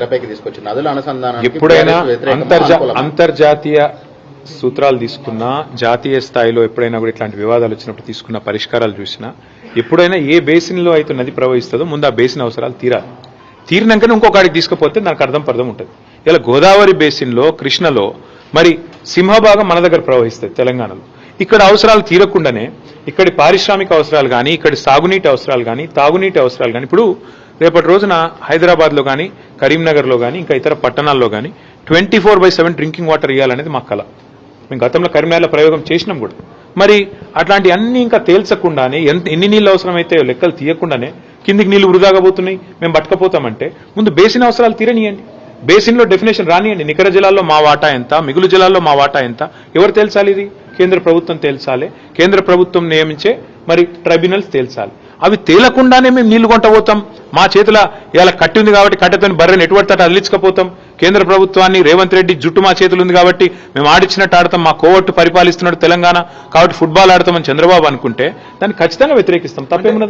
తెరపైకి తీసుకొచ్చి నదుల అనుసంధానం ఎప్పుడైనా అంతర్జా అంతర్జాతీయ సూత్రాలు తీసుకున్నా జాతీయ స్థాయిలో ఎప్పుడైనా కూడా ఇట్లాంటి వివాదాలు వచ్చినప్పుడు తీసుకున్న పరిష్కారాలు చూసినా ఎప్పుడైనా ఏ బేసిన్లో అయితే నది ప్రవహిస్తుందో ముందు ఆ బేసిన్ అవసరాలు తీరాలి. తీరినాకనే ఇంకొకడికి తీసుకుపోతే దానికి అర్థం పర్థం ఉంటుంది. ఇలా గోదావరి బేసిన్లో కృష్ణలో మరి సింహభాగం మన దగ్గర ప్రవహిస్తుంది తెలంగాణలో. ఇక్కడ అవసరాలు తీరకుండానే ఇక్కడి పారిశ్రామిక అవసరాలు కానీ ఇక్కడి సాగునీటి అవసరాలు కానీ తాగునీటి అవసరాలు కానీ ఇప్పుడు రేపటి రోజున హైదరాబాద్లో కానీ కరీంనగర్లో కానీ ఇంకా ఇతర పట్టణాల్లో కానీ twenty four by seven drinking water ఇవ్వాలనేది మా కళ మేము గతంలో కరీంనగర్లో ప్రయోగం చేసినాం కూడా. మరి అట్లాంటి అన్ని ఇంకా తేల్చకుండానే ఎంత ఎన్ని నీళ్ళు అవసరమైతే లెక్కలు తీయకుండానే కిందికి నీళ్ళు వృధాగా పోతున్నాయి మేము పట్టుకపోతామంటే ముందు బేసిన్ అవసరాలు తీరనియండి. బేసిన్లో డెఫినేషన్ రానియండి. నికర జిల్లాల్లో మా వాటా ఎంత మిగులు జిల్లాల్లో మా వాటా ఎంత ఎవరు తేల్చాలి ఇది? కేంద్ర ప్రభుత్వం తేల్చాలి. కేంద్ర ప్రభుత్వం నియమించే మరి ట్రైబ్యునల్స్ తేల్చాలి. అవి తేలకుండానే మేము నీళ్ళు కొంటపోతాం మా చేతుల ఇలా కట్టి ఉంది కాబట్టి కట్టెతో బర్రెని ఎటువంటి తట అదిలించకపోతాం కేంద్ర ప్రభుత్వాన్ని రేవంత్ రెడ్డి జుట్టు మా చేతులు ఉంది కాబట్టి మేము ఆడిచ్చినట్టు ఆడతాం. మా కోవట్టు పరిపాలిస్తున్నాడు తెలంగాణ కాబట్టి ఫుట్బాల్ ఆడతామని చంద్రబాబు అనుకుంటే దాన్ని ఖచ్చితంగా వ్యతిరేకిస్తాం. తప్పేమున్నది?